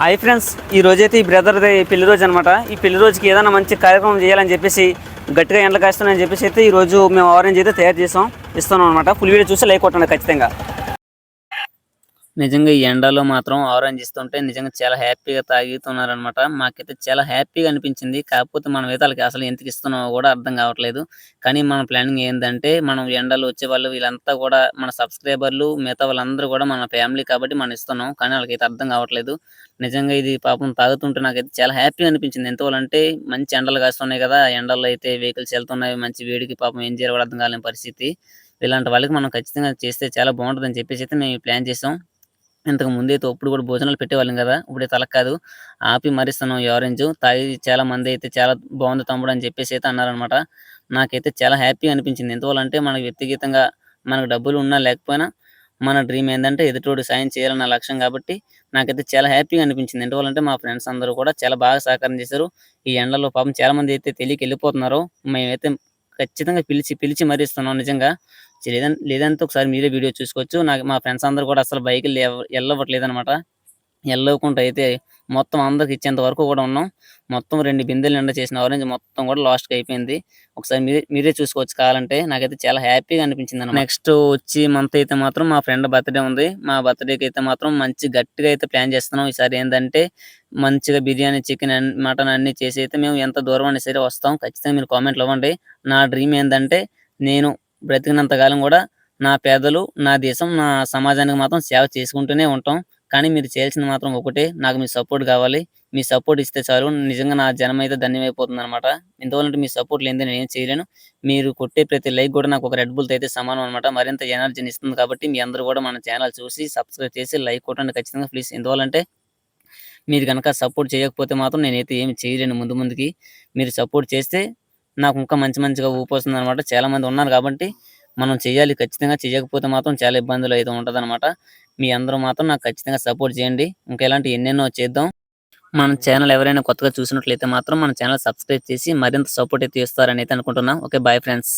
Hi friends ఈ రోజైతే ఈ బ్రదర్ది పెళ్ళి రోజు అనమాట ఈ పెళ్ళి రోజుకి ఏదైనా మంచి కార్యక్రమం చేయాలని చెప్పేసి గట్టిగా ఎండలు కాస్తానని చెప్పేసి అయితే ఈ రోజు మేము ఆరెంజ్ అయితే తయారు చేసాం ఇస్తున్నాం అనమాట ఫుల్ వీడియో చూసి లైక్ కొట్టండి ఖచ్చితంగా. నిజంగా ఈ ఎండలో మాత్రం ఆరెంజ్ ఇస్తుంటే నిజంగా చాలా హ్యాపీగా తాగుతున్నారనమాట మాకైతే చాలా హ్యాపీగా అనిపించింది. కాకపోతే మనం అయితే వాళ్ళకి అసలు ఎందుకు ఇస్తున్నామో కూడా అర్థం కావట్లేదు. కానీ మన ప్లానింగ్ ఏంటంటే మనం ఎండలు వచ్చే వాళ్ళు వీళ్ళంతా కూడా మన సబ్స్క్రైబర్లు మిగతా వాళ్ళందరూ కూడా మన ఫ్యామిలీ కాబట్టి మనం ఇస్తున్నాం. కానీ వాళ్ళకైతే అర్థం కావట్లేదు. నిజంగా ఇది పాపం తాగుతుంటే నాకైతే చాలా హ్యాపీగా అనిపించింది. ఎంతవల్లంటే మంచి ఎండలు కాస్తున్నాయి కదా. ఎండల్లో అయితే వెహికల్స్ వెళ్తున్నాయి. మంచి వేడికి పాపం ఏం చేయాలి కూడా అర్థం కాలేని పరిస్థితి. ఇలాంటి వాళ్ళకి మనం ఖచ్చితంగా చేస్తే చాలా బాగుంటుందని చెప్పేసి అయితే మేము ప్లాన్ చేసాం. ఇంతకు ముందు అయితే అప్పుడు కూడా భోజనాలు పెట్టేవాళ్ళం కదా ఇప్పుడు తల కాదు ఆపి మరిస్తున్నాం ఈ ఆరెంజ్. తాగి చాలా మంది అయితే చాలా బాగుంది తమ్ముడు అని చెప్పేసి అయితే అన్నారనమాట నాకైతే చాలా హ్యాపీ అనిపించింది. ఎందువల్లంటే మనకు వ్యక్తిగతంగా మనకు డబ్బులు ఉన్నా లేకపోయినా మన డ్రీమ్ ఏంటంటే ఎదుటోడు సాయం చేయాలన్న లక్ష్యం కాబట్టి నాకైతే చాలా హ్యాపీగా అనిపించింది. ఎందువల్లంటే మా ఫ్రెండ్స్ అందరూ కూడా చాలా బాగా సహకారం చేశారు. ఈ ఎండలో పాపం చాలా మంది అయితే తెలియక వెళ్ళిపోతున్నారు. మేమైతే ఖచ్చితంగా పిలిచి పిలిచి మరీ ఇస్తున్నాం నిజంగా లేదంటే లేదంటే ఒకసారి మీరే వీడియో చూసుకోవచ్చు. నాకు మా ఫ్రెండ్స్ అందరూ కూడా అసలు బైక్ వెళ్ళవట్లేదు అనమాట వెళ్ళకుండా అయితే మొత్తం అందరికి ఇచ్చేంత వరకు కూడా ఉన్నాం. మొత్తం రెండు బిందెలు నిండా చేసిన ఆరెంజ్ మొత్తం కూడా లాస్ట్కి అయిపోయింది. ఒకసారి మీరే మీరే చూసుకోవచ్చు కావాలంటే. నాకైతే చాలా హ్యాపీగా అనిపించింది అన్నమాట. నెక్స్ట్ వచ్చి మంత్ అయితే మాత్రం మా ఫ్రెండ్ బర్త్డే ఉంది. మా బర్త్డేకి అయితే మాత్రం మంచి గట్టిగా అయితే ప్లాన్ చేస్తున్నాం. ఈసారి ఏంటంటే మంచిగా బిర్యానీ చికెన్ మటన్ అన్ని చేసి అయితే మేము ఎంత దూరం అయినా సరే వస్తాం. ఖచ్చితంగా మీరు కామెంట్లు ఇవ్వండి. నా డ్రీమ్ ఏంటంటే నేను బ్రతికినంత కాలం కూడా నా పేదలు నా దేశం నా సమాజానికి మాత్రం సేవ చేసుకుంటూనే ఉంటాం. కానీ మీరు చేయాల్సింది మాత్రం ఒకటే నాకు మీ సపోర్ట్ కావాలి. మీ సపోర్ట్ ఇస్తే చాలు. నిజంగా నా జనం అయితే ధన్యమైపోతుంది అనమాట ఇంతవరకు మీ సపోర్ట్ లేనిదే నేను ఏం చేయలేను. మీరు కొట్టే ప్రతి లైక్ కూడా నాకు ఒక రెడ్ బుల్తో అయితే సమానం అనమాట మరింత ఎనర్జీని ఇస్తుంది కాబట్టి మీ అందరూ కూడా మన ఛానల్ చూసి సబ్స్క్రైబ్ చేసి లైక్ కొట్టండి ఖచ్చితంగా ప్లీజ్ ఎందువల్లంటే మీరు కనుక సపోర్ట్ చేయకపోతే మాత్రం నేనైతే ఏమి చేయలేను ముందు ముందుకి. మీరు సపోర్ట్ చేస్తే నాకు ఇంకా మంచి మంచిగా ఊపొస్తుంది అనమాట చాలామంది ఉన్నారు కాబట్టి మనం చేయాలి. ఖచ్చితంగా చేయకపోతే మాత్రం చాలా ఇబ్బందులు అయితే ఉంటది మీ అందరూ మాత్రం నాకు ఖచ్చితంగా సపోర్ట్ చేయండి. ఇంకా ఇలాంటి ఎన్నెన్నో చేద్దాం. మన ఛానల్ ఎవరైనా కొత్తగా చూసినట్లయితే మాత్రం మన ఛానల్ సబ్స్క్రైబ్ చేసి మరింత సపోర్ట్ అయితే ఇస్తారని అయితే అనుకుంటున్నాం. Okay bye friends